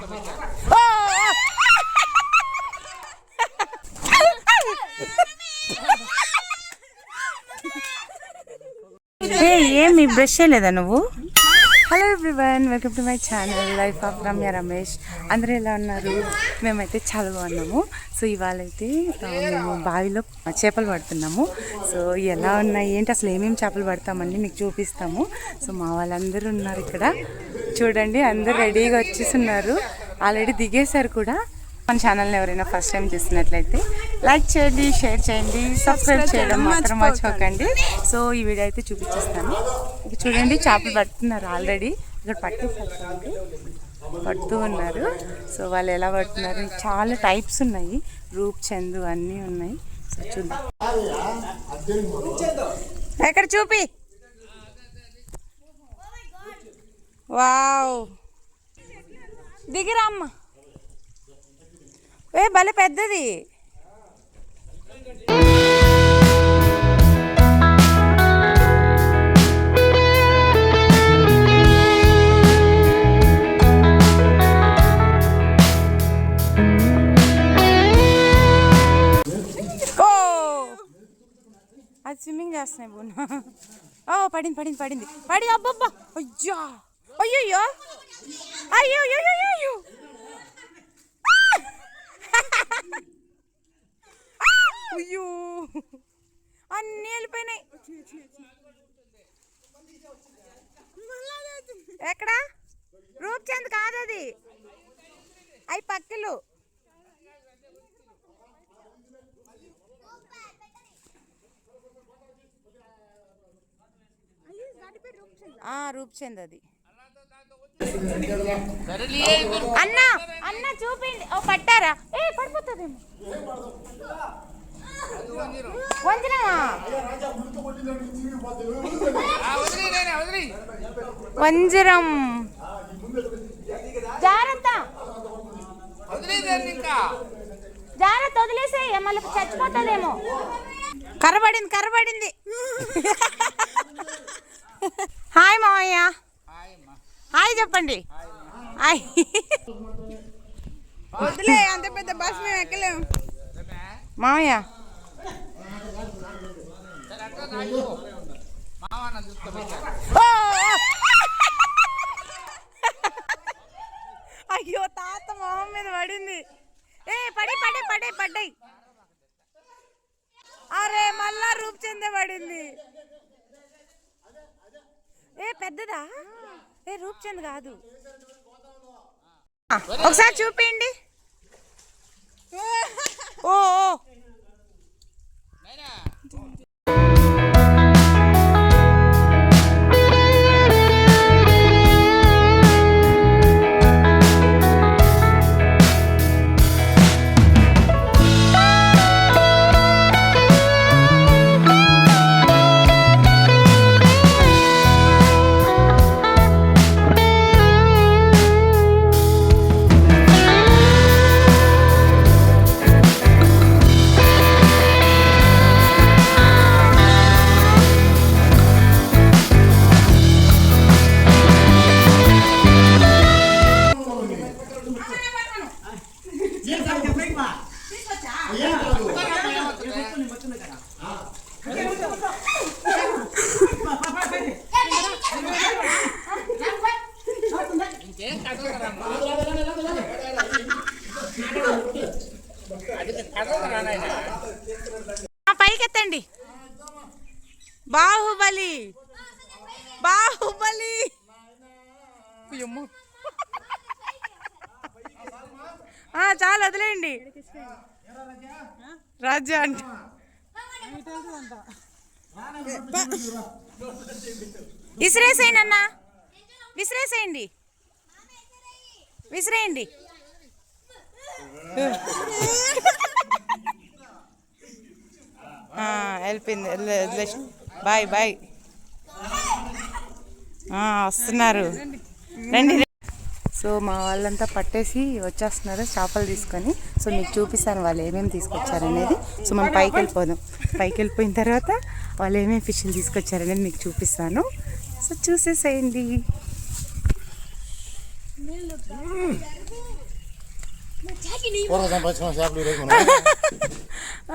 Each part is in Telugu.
ఏ ఏమి బ్రష్ చేయలేదా నువ్వు? Hello everyone welcome to my channel life of Ramya Ramesh అందరూ ఎలా ఉన్నారు? మేమైతే చాలా బాగున్నాము. సో ఇవాళ అయితే మేము బావిలో చేపలు పడుతున్నాము. సో ఎలా ఉన్నాయి ఏంటి అసలు ఏమేమి చేపలు పడతామని మీకు చూపిస్తాము. సో మా వాళ్ళందరూ ఉన్నారు ఇక్కడ. చూడండి అందరూ రెడీగా వచ్చేసి ఉన్నారు ఆల్రెడీ దిగేశారు కూడా. మన ఛానల్ని ఎవరైనా ఫస్ట్ టైం చూస్తున్నట్లయితే లైక్ చేయండి షేర్ చేయండి సబ్స్క్రైబ్ చేయడం మాత్రం మర్చిపోకండి. సో ఈ వీడియో అయితే చూపించేస్తాను. ఇక చూడండి చేపలు పడుతున్నారు ఆల్రెడీ. ఇక్కడ పట్టేసారు పడుతూ ఉన్నారు. సో వాళ్ళు ఎలా పడుతున్నారు? చాలా టైప్స్ ఉన్నాయి. రూప్ చందు అన్నీ ఉన్నాయి. సో చూద్దాం. ఎక్కడ చూపి? వావ్. దిగిరా అమ్మ ఏ భలే పెద్దది. ఓ అది స్విమ్మింగ్ చేస్తున్నాయి బోన్. ఓ పడింది పడింది పడింది. పడి అబ్బబ్బా. అయ్యా. అయ్యో అయ్యో అయ్యో అయ్యో. అన్నీ వెళ్ళిపోయినాయి. ఎక్కడ? రూప్చంద్ కాదు అది. అవి పక్కలు రూప్చంద్ అది. అన్న అన్న చూపిండి ఓ పట్టారా? ఏ పడిపోతుందేమో. వంజరం. జాగ్రత్త. జాగ్రత్త వదిలేసే మళ్ళీ చచ్చిపోతుందేమో. కరబడింది కరబడింది. హాయ్ మావయ్య. హాయ్ చెప్పండి. హాయ్. వదిలే అంత పెద్ద బస్ మేము ఎక్కలేము. మావయ్య ఓ! అయ్యో తాత మొహం మీద పడింది. ఏ పడి పడి పడి పడ్డాయి అరే మళ్ళా రూప్ చెందే పడింది. ఏ పెద్దదా? ఏ రూప్ చంద్ కాదు ఒకసారి చూపిండి ఓ. పైకెత్తండి. బాహుబలి. బాహుబలి. చాలా చాలు వదిలేయండి. రాజా అంటే. విసిరేసేయండి అన్న. విసిరేసేయండి. విసిరేయండి. వెళ్ళిపోయింది. వదిలేసి బాయ్ బాయ్. ఆ, వస్తున్నారు. రండి రండి. సో మా వాళ్ళంతా పట్టేసి వచ్చేస్తున్నారు చేపలు తీసుకొని. సో మీకు చూపిస్తాను వాళ్ళు ఏమేమి తీసుకొచ్చారనేది. సో మనం పైకి వెళ్ళిపోదాం. పైకి వెళ్ళిపోయిన తర్వాత వాళ్ళు ఏమేమి ఫిష్లు తీసుకొచ్చారనేది మీకు చూపిస్తాను. సో చూసేసేయండి.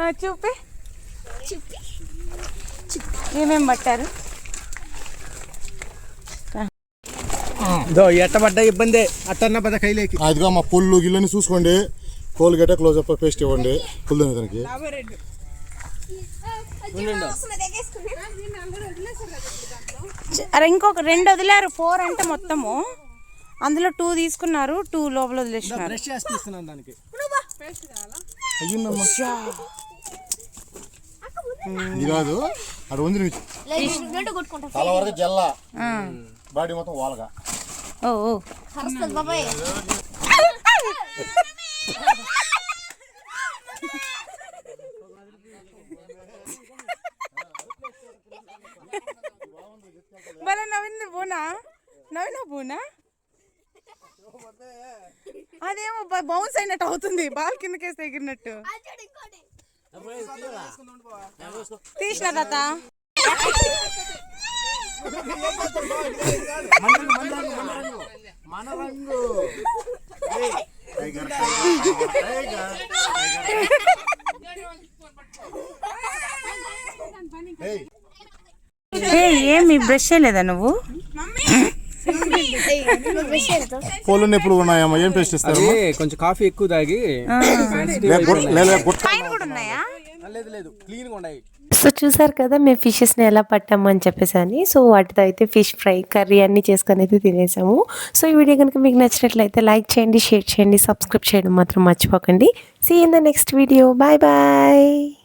చూపి. ఏమేం పట్టారు? దో ఎట్టబడ్డ ఇబ్బంది. అట్టన్న పద కైలేకి. ఆ, ఇదిగో మా పొల్లు గిల్లని చూసుకోండి. కోల్గేట క్లోజ్ అప్ పేస్ట్ ఇవ్వండి. పుల్లు దానికి. చ- అరే ఇంకొక రెండు వదిలారు. ఫోర్ అంటే మొత్తము. అందులో టూ తీసుకున్నారు. టూ లోపల వదిలేసినారు బ్రష్ చేసి తీస్తున్నాను దానికి అయ్యిందమ్మా ఇది కాదు అది ఉంది తల వరకు జల్ల. బాడీ మొత్తం వాలగా ఓ ఓ. భలే నవ్వింది బోనా? నవ్వినా బోనా? అదేమో బౌన్స్ అయినట్టు అవుతుంది బాల్ కిందకేస్తే ఎగిరినట్టు. తీసిన తాత. మన రంగు ఏ ఏమి బ్రష్ చేయలేదా నువ్వు? పొల్లు నొప్పులు ఉన్నాయమ్మా? ఏం పేస్ట్ ఇస్తారు కొంచెం కాఫీ ఎక్కువ తాగి పైన కూడా ఉన్నాయా? లేదు లేదు. క్లీన్గా ఉన్నాయి. సో చూసారు కదా మేము ఫిషెస్ని ఎలా పట్టాము అని చెప్పేసి అని. సో వాటితో అయితే ఫిష్ ఫ్రై కర్రీ అన్నీ చేసుకొని అయితే తినేసాము. సో ఈ వీడియో కనుక మీకు నచ్చినట్లయితే లైక్ చేయండి షేర్ చేయండి సబ్స్క్రైబ్ చేయడం మాత్రం మర్చిపోకండి. See in the next video bye bye